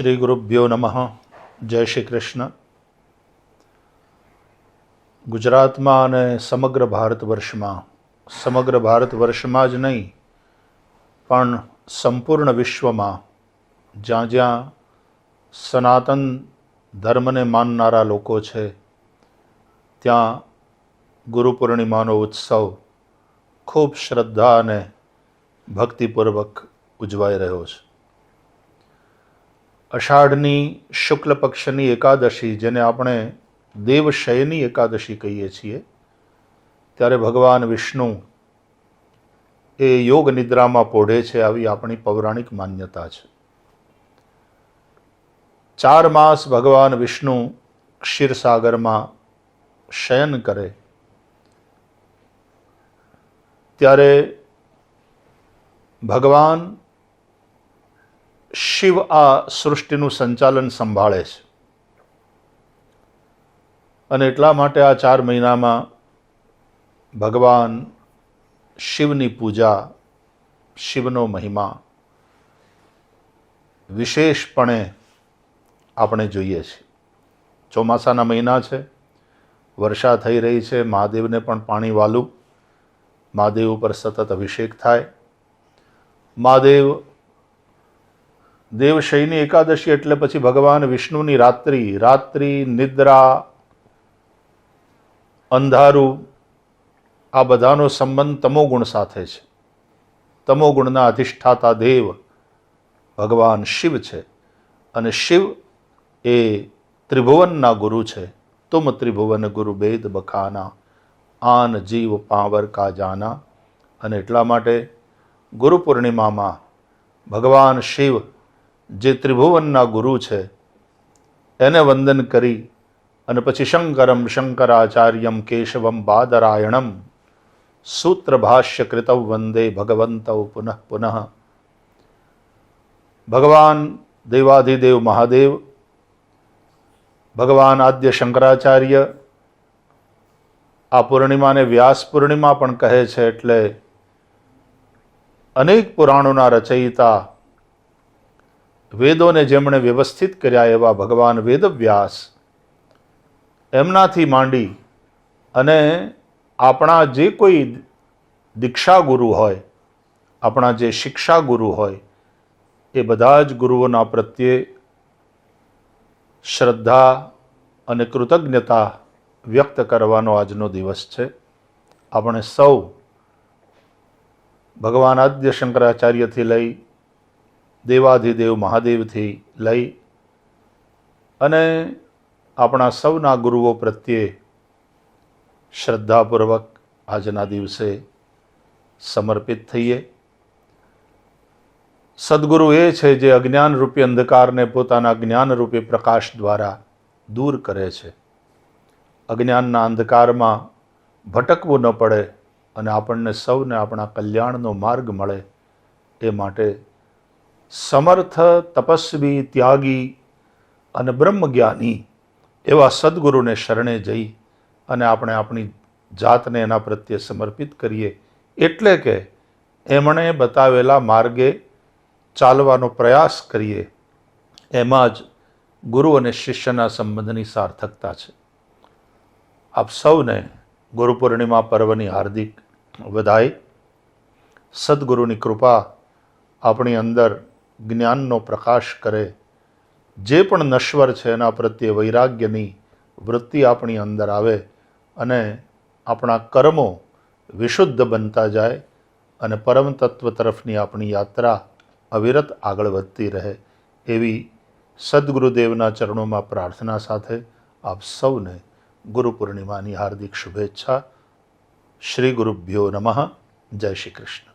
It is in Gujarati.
શ્રી ગુરુભ્યો નમઃ જય શ્રી કૃષ્ણ ગુજરાતમાં અને સમગ્ર ભારત વર્ષમાં સમગ્ર ભારત વર્ષમાં જ નહીં પણ સંપૂર્ણ વિશ્વમાં જ્યાં જ્યાં સનાતન ધર્મને માનનારા લોકો છે ત્યાં ગુરુ પૂર્ણિમાનો ઉત્સવ ખૂબ શ્રદ્ધા અને ભક્તિપૂર્વક ઉજવાઈ રહ્યો છે અષાઢની શુક્લ પક્ષની એકાદશી, જેને આપણે દેવશયની એકાદશી કહીએ છીએ, ત્યારે ભગવાન વિષ્ણુ એ યોગ નિદ્રામાં પોઢે છે આવી આપણી પૌરાણિક માન્યતા છે. ચાર માસ ભગવાન વિષ્ણુ ક્ષીરસાગરમાં શયન કરે. ત્યારે ભગવાન શિવ આ સૃષ્ટિનું સંચાલન સંભાળે છે. અને એટલા માટે આ ચાર મહિનામાં ભગવાન શિવની પૂજા, શિવનો મહિમા વિશેષપણે આપણે જોઈએ છીએ ચોમાસાના મહિના છે, વર્ષા થઈ રહી છે, મહાદેવને પણ પાણી વાલું, મહાદેવ ઉપર સતત અભિષેક થાય. મહાદેવ દેવશયની એકાદશી એટલે પછી ભગવાન વિષ્ણુની રાત્રિ રાત્રિ, નિદ્રા, અંધારું, આ બધાનો સંબંધ તમોગુણ સાથે છે. તમોગુણના અધિષ્ઠાતા દેવ ભગવાન શિવ છે અને શિવ એ ત્રિભુવનના ગુરુ છે. તુમ ત્રિભુવન ગુરુ બેદ બખાના, આન જીવ પાવર કા જાના અને એટલા માટે ગુરુ પૂર્ણિમામાં ભગવાન શિવ જે ત્રિભુવનના ગુરુ છે, એને વંદન કરી અને પછી શંકરમ શંકરાચાર્યમ કેશવમ બાદરાયણમ સૂત્ર ભાષ્ય કૃતવ વંદે ભગવંતવ પુનઃ પુનઃ. ભગવાન દેવાધિદેવ મહાદેવ, ભગવાન આદ્ય શંકરાચાર્ય, આ પૂર્ણિમાને વ્યાસ પૂર્ણિમા પણ કહે છે એટલે અનેક પુરાણોના રચયિતા વેદોને જેમણે વ્યવસ્થિત કર્યા એવા ભગવાન વેદવ્યાસ એમનાથી માંડી અને આપણા જે કોઈ દીક્ષા ગુરુ હોય, આપણા જે શિક્ષા ગુરુ હોય, એ બધા જ ગુરુઓના પ્રત્યે શ્રદ્ધા અને કૃતજ્ઞતા વ્યક્ત કરવાનો આજનો દિવસ છે. આપણે સૌ ભગવાન આદ્ય શંકરાચાર્યથી લઈ દેવાધિદેવ મહાદેવથી લઈ અને આપણા સૌના ગુરુઓ પ્રત્યે શ્રદ્ધાપૂર્વક આજના દિવસે સમર્પિત થઈએ. સદગુરુ એ છે જે અજ્ઞાન રૂપી અંધકારને પોતાના જ્ઞાનરૂપી પ્રકાશ દ્વારા દૂર કરે છે. અજ્ઞાનના અંધકારમાં ભટકવું ન પડે અને આપણને સૌને આપણા કલ્યાણનો માર્ગ મળે એ માટે સમર્થ, તપસ્વી, ત્યાગી અને બ્રહ્મજ્ઞાની એવા સદગુરુને શરણે જઈ અને આપણે આપણી જાતને એના પ્રત્યે સમર્પિત કરીએ. એટલે કે એમણે બતાવેલા માર્ગે ચાલવાનો પ્રયાસ કરીએ. એમાં જ ગુરુ અને શિષ્યના સંબંધની સાર્થકતા છે. આપ સૌને ગુરુ પૂર્ણિમા પર્વની હાર્દિક વધાઈ સદગુરુની કૃપા આપણી અંદર જ્ઞાનનો પ્રકાશ કરે, જે પણ નશ્વર છે એના પ્રત્યે વૈરાગ્યની વૃત્તિ આપણી અંદર આવે અને આપણા કર્મો વિશુદ્ધ બનતા જાય અને પરમ તત્વ તરફની આપણી યાત્રા અવિરત આગળ વધતી રહે એવી સદગુરુદેવના ચરણોમાં પ્રાર્થના સાથે આપ સૌને ગુરુ પૂર્ણિમાની હાર્દિક શુભેચ્છા. શ્રી ગુરુભ્યો નમઃ. જય શ્રી કૃષ્ણ.